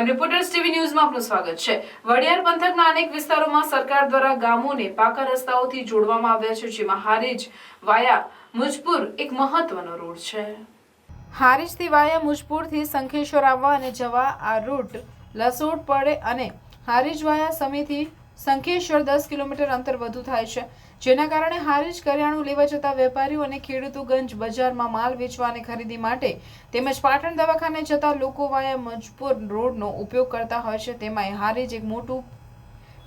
Crime reporters TV ન્યૂઝમાં આપનું સ્વાગત છે. વડિયાર પંથકના અનેક વિસ્તારોમાં સરકાર દ્વારા ગામોને પાકા રસ્તાઓથી જોડવામાં આવ્યા છે, જેમાં હારીજ વાયા મુજપુર એક મહત્વનો રૂટ છે. હારીજથી વાયા મુજપુરથી શંખેશ્વર આવવા અને જવા આ રૂટ લસોડ પડે અને હારીજ વાયા સમીથી શંખેશ્વર દસ કિલોમીટર અંતર વધુ થાય છે. જેના કારણે હારીજ કરિયાણું લેવા જતા વેપારીઓ અને ખેડૂતોગંજ બજારમાં માલ વેચવા અને ખરીદી માટે તેમજ પાટણ દવાખાને જતા લોકો વાયા મજપુર રોડનો ઉપયોગ કરતા હોય છે. તેમાં હારીજ એક મોટું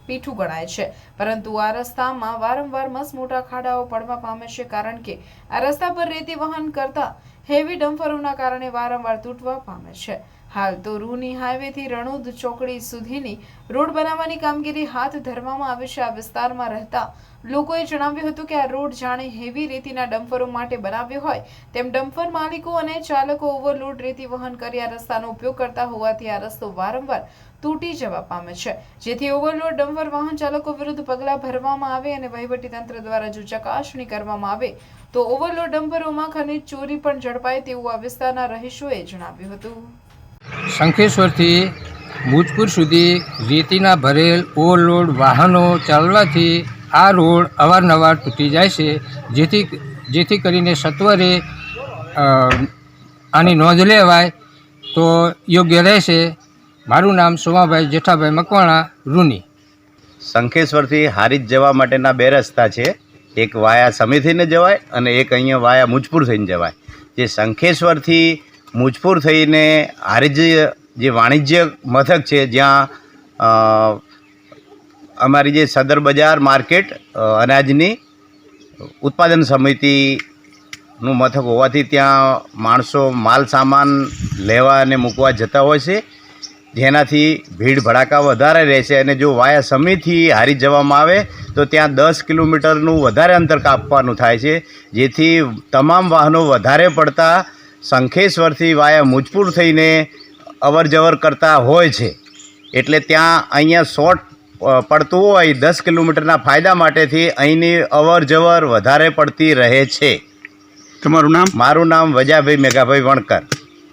પીઠું ગણાય છે. પરંતુ આ રસ્તામાં વારંવાર મસ મોટા ખાડાઓ પડવા પામે છે કારણ કે આ રસ્તા પર રેતી વહન કરતા હેવી ડમ્ફરોના કારણે વારંવાર તૂટવા પામે છે. હાલ તો રૂની હાઈવેથી રણુદ ચોકડી સુધીની રોડ બનાવવાની કામગીરી હાથ ધરવામાં આવી છે. આ વિસ્તારમાં રહેતા લોકોએ જણાવ્યું હતું કે આ રોડ જાણે હેવી રેતીના ડમ્ફરો માટે બનાવ્યો હોય. તેમ ડમ્ફર માલિકો અને ચાલકો ઓવરલોડ રેતી વહન કરી આ રસ્તાનો ઉપયોગ કરતા હોવાથી આ રસ્તો વારંવાર તૂટી જવા પામે છે. જેથી ઓવરલોડ ડમ્પર વાહન ચાલકો વિરુદ્ધ પગલાં ભરવામાં આવે અને વહીવટી તંત્ર દ્વારા જો ચકાસણી કરવામાં આવે, તો ઓવરલોડ ડમ્પરોમાં ખનીજ ચોરી પણ ઝડપાય તેવું આ વિસ્તારના રહીશોએ જણાવ્યું હતું. શંખેશ્વરથી ભૂજપુર સુધી રેતીના ભરેલ ઓવરલોડ વાહનો ચાલવાથી આ રોડ અવારનવાર તૂટી જાય છે જેથી જેથી કરીને સત્વરે આની નોંધ લેવાય તો યોગ્ય રહેશે. મારું નામ સોમાભાઈ જેઠાભાઈ મકવાણા રૂની. શંખેશ્વરથી હારીજ જવા માટેના બે રસ્તા છે. એક વાયા સમી થઈને જવાય અને એક અહીંયા વાયા મુજપુર થઈને જવાય. જે શંખેશ્વરથી મુજપુર થઈને હારીજ જે વાણિજ્ય મથક છે, જ્યાં અમારી જે સદર બજાર માર્કેટ અનાજની ઉત્પાદન સમિતિનું મથક હોવાથી ત્યાં માણસો માલ સામાન લેવા અને મૂકવા જતા હોય છે. જેનાથી ભીડ ભડાકા વધારે રહેશે અને જો વાયા સમીથી હારી જવામાં આવે તો ત્યાં દસ કિલોમીટરનું વધારે અંતર કાપવાનું થાય છે જેથી તમામ વાહનો વધારે પડતા શંખેશ્વરથી વાયા મુજપુર થઈને અવર જવર કરતા હોય છે. એટલે ત્યાં અહીંયા શોર્ટ પડતું હોય દસ કિલોમીટરના ફાયદા માટેથી અહીંની અવર જવર વધારે પડતી રહે છે. તમારું નામ? મારું નામ વજાભાઈ મેઘાભાઈ વણકર.